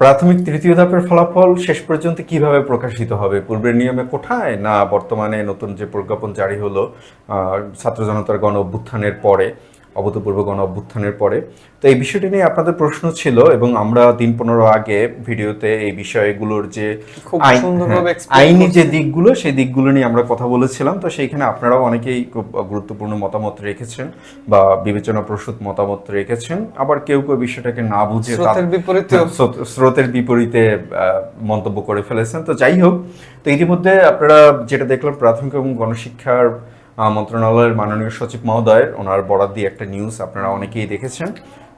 প্রাথমিক তৃতীয় ধাপের ফলাফল শেষ পর্যন্ত কীভাবে প্রকাশিত হবে? পূর্বের নিয়মে কোঠায় না বর্তমানে নতুন যে প্রজ্ঞাপন জারি হলো ছাত্র জনতার গণ অভ্যুত্থানের পরে? অভূতপূর্ব গণ অভ্যুত্থানের পরে। তো এই বিষয়টি নিয়ে আপনাদের প্রশ্ন ছিল এবং আমরা দিন পনেরো আগে ভিডিওতে এই বিষয়গুলোর যে আইন- হ্যাঁ, আইনি যে দিকগুলো সেই দিকগুলো নিয়ে আমরা কথা বলেছিলাম। তো সেইখানে আপনারাও অনেকেই খুব গুরুত্বপূর্ণ মতামত রেখেছেন বা বিবেচনা প্রসূত মতামত রেখেছেন। আবার কেউ কেউ বিষয়টাকে না বুঝে তার- স্রোতের হ্যাঁ, বিপরীতে আহ, মন্তব্য করে ফেলেছেন। তো যাই হোক তো ইতিমধ্যে আপনারা যেটা দেখলাম প্রাথমিক এবং গণশিক্ষার মন্ত্রণালয়ের মাননীয় সচিব মহোদয়ের, ওনার বরাদ দিয়ে একটা নিউজ আপনারা অনেকেই দেখেছেন।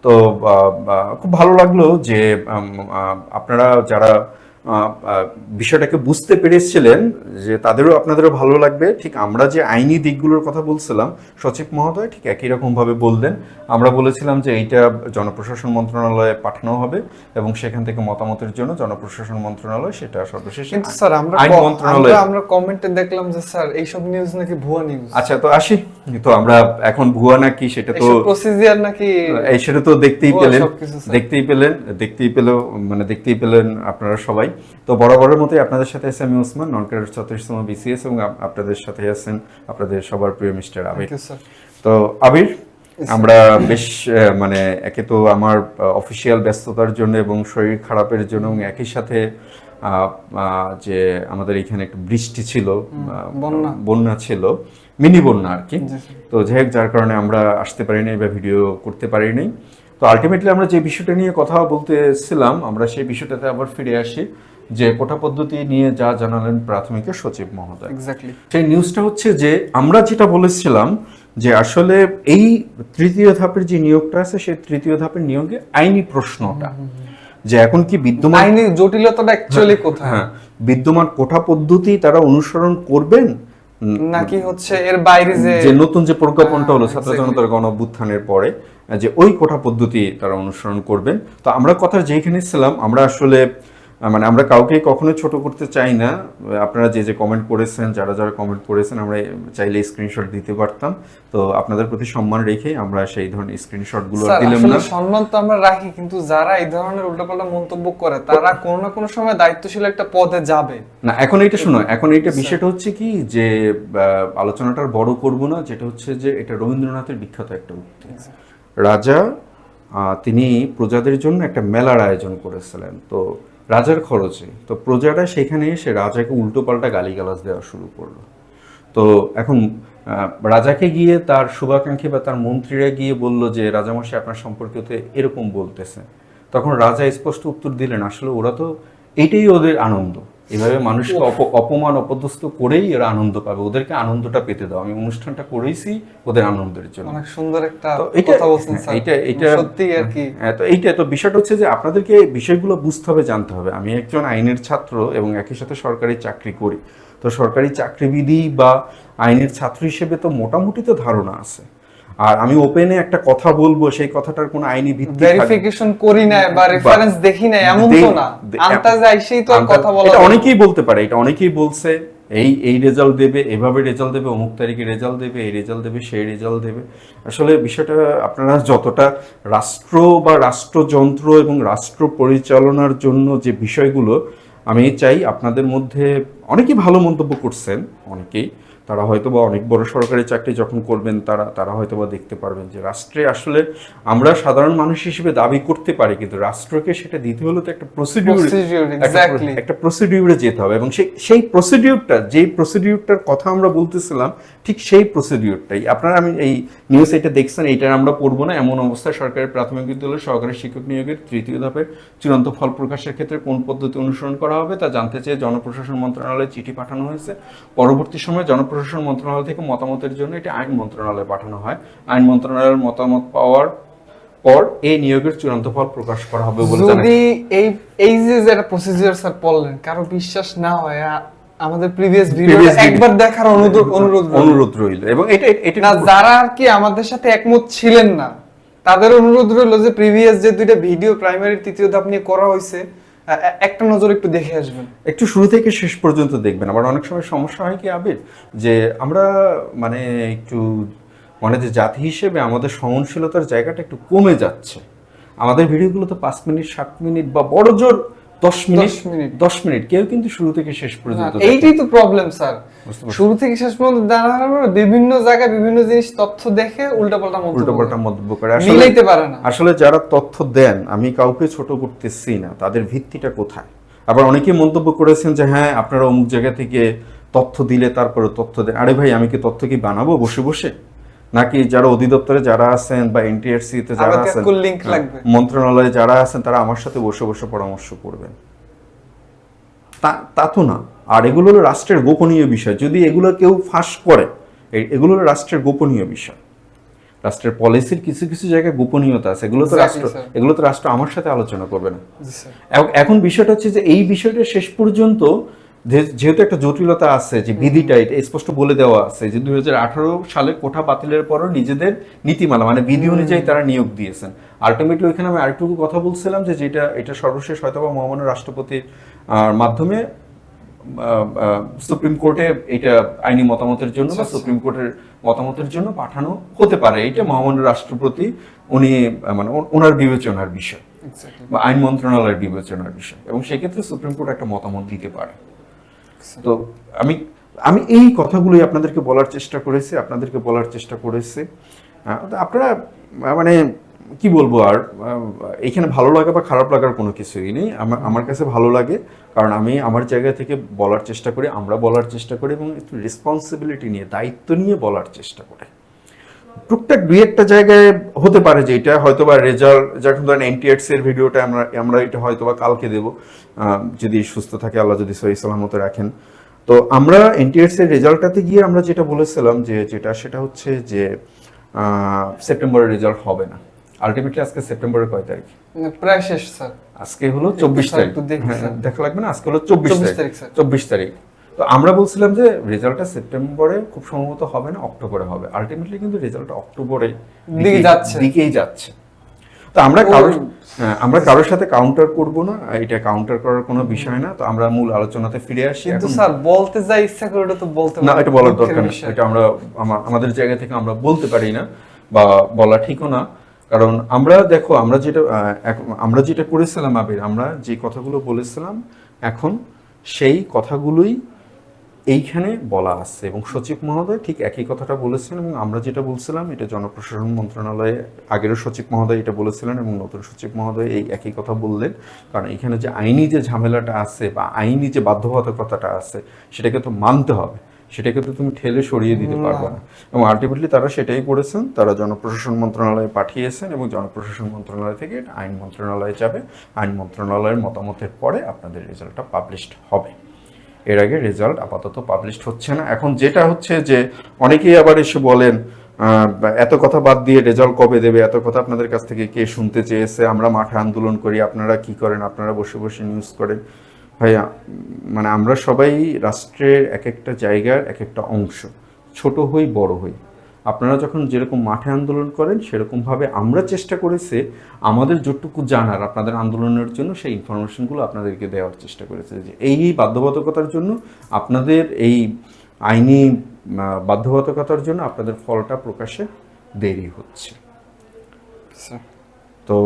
তো খুব ভালো লাগল যে আপনারা যারা বিষয়টাকে বুঝতে পেরেছিলেন যে তাদেরও আপনাদেরও ভালো লাগবে। ঠিক আমরা যে আইনি দিকগুলোর কথা বলছিলাম সচিব মহোদয় ঠিক একই রকম ভাবে বললেন। আমরা বলেছিলাম যে এইটা জনপ্রশাসন মন্ত্রণালয়ে পাঠানো হবে এবং সেখান থেকে মতামতের জন্য জনপ্রশাসন মন্ত্রণালয় সেটা সর্বশেষ কিন্তু স্যার আমরা মন্ত্রণালয় আমরা- কমেন্টে দেখলাম যে স্যার এইসব নিউজ নাকি ভুয়া নিউজ আচ্ছা তো আসি। তো আমরা এখন ভুয়া নাকি সেটা তো প্রসিজিয়ার নাকি এই সেটা তো দেখতেই পেলেন। দেখতেই পেলেন দেখতেই পেল মানে দেখতেই পেলেন আপনারা সবাই। তো বরাবরের মতোই আপনাদের সাথে আছে আমি ওসমান নন ক্যাডার চতুর্থতম বিসিএস এবং আপনাদের সাথে আছেন আপনাদের সবার প্রিয় মিস্টার আবির। তো আবির আমরা বেশ মানে একে তো আমার অফিসিয়াল ব্যস্ততার জন্য এবং শরীর খারাপের জন্য এবং একই সাথে যে আমাদের এখানে একটু বৃষ্টি ছিল বন্যা। বন্যা ছিল মিনি বন্যা আর কি। তো যাই হোক যার কারণে আমরা আসতে পারিনি বা ভিডিও করতে পারিনি। তো আলটিমেটলি আমরা যে বিষয়টা নিয়ে কথা বলতেছিলাম আমরা সেই বিষয়টাতে আবার ফিরে আসি যে কোটা পদ্ধতি নিয়ে যা জানালেন প্রাথমিক সচিব মহোদয়। এক্স্যাক্টলি সেই নিউজটা হচ্ছে যে আমরা যেটা বলেছিলাম যে আসলে এই তৃতীয় ধাপের যে নিয়োগটা আছে সেই তৃতীয় ধাপের নিয়োগে আইনি প্রশ্নটা। যে এখন কি বিদ্যমান আইনি জটিলতাটা অ্যাকচুয়ালি কোথায়? হ্যাঁ বিদ্যমান কোটা পদ্ধতি তারা অনুসরণ করবেন? নাকি হচ্ছে এর বাইরে যে যে নতুন যে প্রজ্ঞাপনটা হলো হ্যাঁ, ছাত্র জনতার গণ অভ্যুত্থানের পরে যে ওই কোটা পদ্ধতি তারা অনুসরণ করবেন। তো আমরা কথা যেখানে ছিলাম আমরা আসলে মানে আমরা কাউকে কখনো ছোট করতে চাই না। আপনারা যে যে কমেন্ট করেছেন যারা যারা কমেন্ট করেছেন আমরা চাইলে স্ক্রিনশট দিতে পারতাম। তো আপনাদের প্রতি সম্মান রেখে আমরা সেই ধরনের স্ক্রিনশটগুলো দিলাম না। সম্মান তো আমরা রাখি কিন্তু যারা এই ধরনের উল্টাপাল্টা মন্তব্য করে তারা কোনো না কোনো সময় দায়িত্বশীল একটা পদে যাবে। না এখন এটা শোনো এখন এইটা বিষয়টা হচ্ছে কি যে আলোচনাটার বড় করব না যেটা হচ্ছে যে এটা রবীন্দ্রনাথের বিখ্যাত একটা উক্তি। রাজা আহ, তিনি প্রজাদের জন্য একটা মেলার আয়োজন করেছিলেন। তো রাজার খরচে। তো প্রজারা সেখানে এসে রাজাকে উল্টো উল্টোপাল্টা গালিগালাজ দেওয়া শুরু করল। তো এখন রাজাকে গিয়ে তার শুভাকাঙ্ক্ষী বা তার মন্ত্রীরা গিয়ে বলল যে, রাজামশাই, আপনার সম্পর্কে এরকম বলতেছে। তখন রাজা স্পষ্ট উত্তর দিলেন, আসলে ওরা তো এটাই ওদের আনন্দ। এভাবে মানুষকে অপ- অপমান অপদস্থ করেই এরা আনন্দ পাবে। ওদেরকে আনন্দটা পেতে দাও। আমি অনুষ্ঠানটা করেছি ওদের আনন্দের জন্য। অনেক সুন্দর একটা কথা বলছেন স্যার। এটা এটা সত্যি আর কি। হ্যাঁ, তো এইটা তো বিষয়টা হচ্ছে যে আপনাদেরকে বিষয়গুলো বুঝতে হবে জানতে হবে। আমি একজন আইনের ছাত্র এবং একই সাথে সরকারি চাকরি করি। তো সরকারি চাকরিবিধি বা আইনের ছাত্র হিসেবে তো মোটামুটি তো ধারণা আছে। আর আমি ওপেনে একটা কথা বলব সেই কথাটার কোনো আইনি ভিত্তি ভেরিফিকেশন করি নাই বা রেফারেন্স দেখি নাই এমন তো না। আন্তাজে আইসেই তো কথা বলা এটা অনেকেই বলতে পারে এটা অনেকেই বলছে এই এই রেজাল্ট দেবে এভাবে রেজাল্ট দেবে অমুক তারিখে রেজাল্ট দেবে এই রেজাল্ট দেবে সেই রেজাল্ট দেবে। আসলে বিষয়টা আপনারা যতটা রাষ্ট্র বা রাষ্ট্রযন্ত্র এবং রাষ্ট্র পরিচালনার জন্য যে বিষয়গুলো আমি চাই আপনাদের মধ্যে অনেকেই ভালো মন্তব্য করছেন অনেকেই। তারা হয়তো বা অনেক বড় সরকারি চাকরি যখন করবেন তারা তারা হয়তো বা দেখতে পারবেন যে রাষ্ট্রে আসলে আমরা সাধারণ মানুষ হিসেবে দাবি করতে পারি কিন্তু রাষ্ট্রকে সেটা দিতে হলে তো একটা প্রসিডিউর একটা প্রসিডিউরে যেতে হবে এবং সেই সেই প্রসিডিউরটা যেই প্রসিডিউরটার কথা আমরা বলতেছিলাম ঠিক সেই প্রসিডিউরটাই আপনারা আমি এই নিউজ এটা দেখছেন এইটা আমরা পড়ব না এমন অবস্থায় সরকারের প্রাথমিক বিদ্যালয় সহকারী শিক্ষক নিয়োগের তৃতীয় ধাপের চূড়ান্ত ফল প্রকাশের ক্ষেত্রে কোন পদ্ধতি অনুসরণ করা হবে তা জানতে চেয়ে জনপ্রশাসন মন্ত্রণালয়ে চিঠি পাঠানো হয়েছে। পরবর্তী সময়ে জনপ্রশাসন মন্ত্রণালয় থেকে মতামতের জন্য এটি আইন মন্ত্রণালয়ে পাঠানো হয়। আইন মন্ত্রণালয়ের মতামত পাওয়ার পর এই নিয়োগের চূড়ান্ত ফল প্রকাশ করা হবে বলে যদি এই এই যে যেটা প্রসিজিওর স্যার বললেন কারও বিশ্বাস না হয় আমাদের প্রিভিয়াস ভিডিও একবার দেখার অনুরোধ অনুরোধ অনুরোধ রইল। এবং এটা এটা না যারা আর কি আমাদের সাথে একমত ছিলেন না তাদের অনুরোধ রইল যে প্রিভিয়াস যে দুইটা ভিডিও প্রাইমারি তৃতীয় ধাপ নিয়ে করা হয়েছে একটা নজর একটু দেখে আসবেন। একটু শুরু থেকে শেষ পর্যন্ত দেখবেন। আবার অনেক সময় সমস্যা হয় কি আবির? যে আমরা মানে একটু মানে যে জাতি হিসেবে আমাদের সহনশীলতার জায়গাটা একটু কমে যাচ্ছে। আমাদের ভিডিওগুলো তো পাঁচ মিনিট, সাত মিনিট বা বড় জোর দশ মিনিট মিনিট। দশ মিনিট। কেউ কিন্তু শুরু থেকে শেষ পর্যন্ত এইটাই তো প্রবলেম স্যার শুরু থেকে শেষ পর্যন্ত দাঁড়ানোর বিভিন্ন জায়গায় বিভিন্ন জিনিস তথ্য দেখে উল্টাপাল্টা উল্টোপাল্টা মন্তব্য করে। মিলাইতে পারে না। আসলে যারা তথ্য দেন আমি কাউকে ছোট করতেছি না। তাদের ভিত্তিটা কোথায়? আবার অনেকে মন্তব্য করেছেন যে হ্যাঁ আপনারা অমুক জায়গা থেকে তথ্য দিলে তারপরে তথ্য দেন। আরে ভাই আমি কি তথ্য কি বানাবো বসে বসে? নাকি যারা অধিদপ্তরে যারা আছেন বা এনটিআরসি তে যারা আছেন হ্যাঁ। মন্ত্রণালয়ে যারা আছেন তারা আমার সাথে বসে বসে পরামর্শ করবেন। তা তা তো না। আর এগুলো হলো রাষ্ট্রের গোপনীয় বিষয়। যদি এগুলো কেউ ফাঁস করে এগুলো হলো রাষ্ট্রের গোপনীয় বিষয়। রাষ্ট্রের পলিসির কিছু কিছু জায়গায় গোপনীয়তা আছে। এগুলো তো রাষ্ট্র এগুলো তো রাষ্ট্র আমার সাথে আলোচনা করবে না। এখন বিষয়টা হচ্ছে যে এই বিষয়টা শেষ পর্যন্ত যেহেতু একটা জটিলতা আছে যে বিধিটা এটা স্পষ্ট বলে দেওয়া আছে যে দুই হাজার আঠারো সালে কোঠা বাতিলের পরও নিজেদের নীতিমালা মানে বিধি অনুযায়ী তারা নিয়োগ দিয়েছেন। আলটিমেটলি ওইখানে আমি আরেকটুকু কথা বলছিলাম যে যেটা এটা সর্বশেষ হয়তো বা মহামান্য রাষ্ট্রপতির মাধ্যমে সুপ্রিম কোর্টে এটা আইনি মতামতের জন্য বা সুপ্রিম কোর্টের মতামতের জন্য পাঠানো হতে পারে। এটা মহামান্য রাষ্ট্রপতি উনি মানে ওনার বিবেচনার বিষয় বা আইন মন্ত্রণালয়ের বিবেচনার বিষয়। এবং সেক্ষেত্রে সুপ্রিম কোর্ট একটা মতামত দিতে পারে। তো আমি আমি এই কথাগুলোই আপনাদেরকে বলার চেষ্টা করেছি, আপনাদেরকে বলার চেষ্টা করেছি। আপনারা মানে কি বলব আর এখানে ভালো লাগা বা খারাপ লাগার কোনো কিছুই নেই। আমার আমার কাছে ভালো লাগে, কারণ আমি আমার জায়গা থেকে বলার চেষ্টা করি, আমরা বলার চেষ্টা করি এবং একটু রেসপন্সিবিলিটি নিয়ে, দায়িত্ব নিয়ে বলার চেষ্টা করি। টুকটাক দুই একটা জায়গায় হতে পারে যে এটা হয়তো বা রেজাল্ট যখন ধরেন এনটিএক্স এর ভিডিওটা আমরা আমরা এটা হয়তো বা কালকে দেব যদি সুস্থ থাকে আল্লাহ যদি সহি সালামতে রাখেন। তো আমরা এনটিএক্স এর রেজাল্টটাতে গিয়ে আমরা যেটা বলেছিলাম যে যেটা সেটা হচ্ছে যে সেপ্টেম্বরের রেজাল্ট হবে না। আলটিমেটলি আজকে সেপ্টেম্বরের কয় তারিখ? প্রায় শেষ স্যার। আজকে হলো চব্বিশ তারিখ। হ্যাঁ, দেখা লাগবে না? আজকে হলো চব্বিশ তারিখ, চব্বিশ তারিখ। তো আমরা বলছিলাম যে রেজাল্টটা সেপ্টেম্বরে খুব সম্ভবত হবে না অক্টোবরে হবে। আলটিমেটলি কিন্তু রেজাল্টটা অক্টোবরে দিকে যাচ্ছে। দিকেই যাচ্ছে। তো আমরা কারোর হ্যাঁ, আমরা কারোর সাথে কাউন্টার করব না এটা কাউন্টার করার কোনো বিষয় না। তো আমরা মূল আলোচনাতে ফিরে আসি। কিন্তু স্যার বলতে যা ইচ্ছা করে ওটা তো বলতে না এটা বলার দরকার নেই এটা আমরা আমাদের জায়গা থেকে আমরা বলতে পারি না বা বলা ঠিকও না। কারণ আমরা দেখো আমরা যেটা আমরা যেটা করেছিলাম আবির আমরা যে কথাগুলো বলেছিলাম এখন সেই কথাগুলোই এইখানে বলা আছে এবং সচিব মহোদয় ঠিক একই কথাটা বলেছেন এবং আমরা যেটা বলছিলাম এটা জনপ্রশাসন মন্ত্রণালয়ে আগেরও সচিব মহোদয় এটা বলেছিলেন এবং নতুন সচিব মহোদয় এই একই কথা বললেন। কারণ এখানে যে আইনি যে ঝামেলাটা আছে বা আইনি যে বাধ্যবাধকতাটা আছে সেটাকে তো মানতে হবে। সেটাকে তো তুমি ঠেলে সরিয়ে দিতে পারবে না। এবং আলটিমেটলি তারা সেটাই করেছেন তারা জনপ্রশাসন মন্ত্রণালয়ে পাঠিয়েছেন এবং জনপ্রশাসন মন্ত্রণালয় থেকে আইন মন্ত্রণালয়ে যাবে। আইন মন্ত্রণালয়ের মতামতের পরে আপনাদের রেজাল্টটা পাবলিশড হবে। এর আগে রেজাল্ট আপাতত পাবলিশড হচ্ছে না। এখন যেটা হচ্ছে যে, অনেকেই আবার এসে বলেন এত কথা বাদ দিয়ে রেজাল্ট কবে দেবে? এত কথা আপনাদের কাছ থেকে কে শুনতে চেয়েছে? আমরা মাঠে আন্দোলন করি, আপনারা কি করেন? আপনারা বসে বসে নিউজ করেন। ভাইয়া মানে আমরা সবাই রাষ্ট্রের এক একটা জায়গার এক একটা অংশ, ছোট হই, বড় হই। আপনারা যখন যেরকম মাঠে আন্দোলন করেন সেরকমভাবে আমরা চেষ্টা করেছি আমাদের যতটুকু জানার আপনাদের আন্দোলনের জন্য সেই ইনফরমেশনগুলো আপনাদেরকে দেওয়ার চেষ্টা করেছে যে এই এই বাধ্যবাধকতার জন্য আপনাদের এই আইনি বাধ্যবাধকতার জন্য আপনাদের ফলটা প্রকাশে দেরি হচ্ছে। তো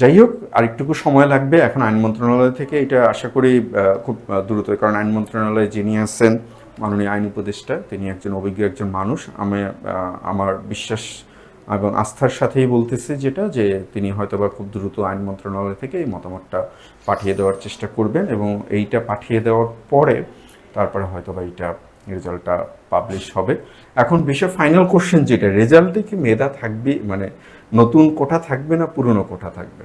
যাই হোক আরেকটুকু সময় লাগবে। এখন আইন মন্ত্রণালয় থেকে এটা আশা করি খুব দ্রুত কারণ আইন মন্ত্রণালয়ে যিনি আছেন মাননীয় আইন উপদেষ্টা তিনি একজন অভিজ্ঞ একজন মানুষ। আমি আমার বিশ্বাস এবং আস্থার সাথেই বলতেছি যেটা যে তিনি হয়তোবা খুব দ্রুত আইন মন্ত্রণালয় থেকে এই মতামতটা পাঠিয়ে দেওয়ার চেষ্টা করবেন এবং এইটা পাঠিয়ে দেওয়ার পরে তারপরে হয়তোবা এইটা রেজাল্টটা পাবলিশ হবে। এখন বিষয় ফাইনাল কোশ্চেন যেটা রেজাল্টে কি মেধা থাকবে? মানে নতুন কোঠা থাকবে না পুরনো কোঠা থাকবে?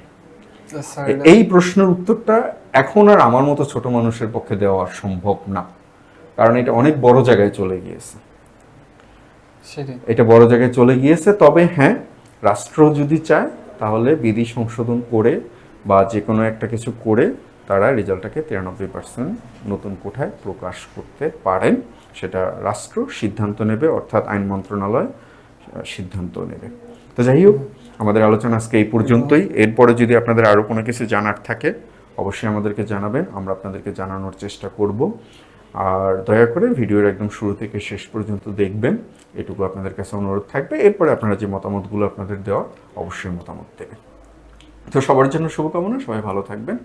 এই প্রশ্নের উত্তরটা এখন আর আমার মতো ছোট মানুষের পক্ষে দেওয়া সম্ভব না। কারণ এটা অনেক বড় জায়গায় চলে গিয়েছে। এটা বড় জায়গায় চলে গিয়েছে তবে হ্যাঁ রাষ্ট্র যদি চায় তাহলে বিধি সংশোধন করে বা যে কোনো একটা কিছু করে তারা রেজাল্টটাকে তিরানব্বই পার্সেন্ট নতুন কোঠায় প্রকাশ করতে পারেন। সেটা রাষ্ট্র সিদ্ধান্ত নেবে অর্থাৎ আইন মন্ত্রণালয় সিদ্ধান্ত নেবে। তো যাই হোক আমাদের আলোচনা আজকে এই পর্যন্তই। এরপরে যদি আপনাদের আরও কোনো কিছু জানার থাকে অবশ্যই আমাদেরকে জানাবেন আমরা আপনাদেরকে জানানোর চেষ্টা করব। আর দয়া করে ভিডিওর একদম শুরু থেকে শেষ পর্যন্ত দেখবেন। এটুকু আপনাদের কাছে অনুরোধ থাকবে। এরপরে আপনারা যে মতামতগুলো আপনাদের দেওয়া, অবশ্যই মতামত দেবেন। তো সবার জন্য শুভকামনা। সবাই ভালো থাকবেন।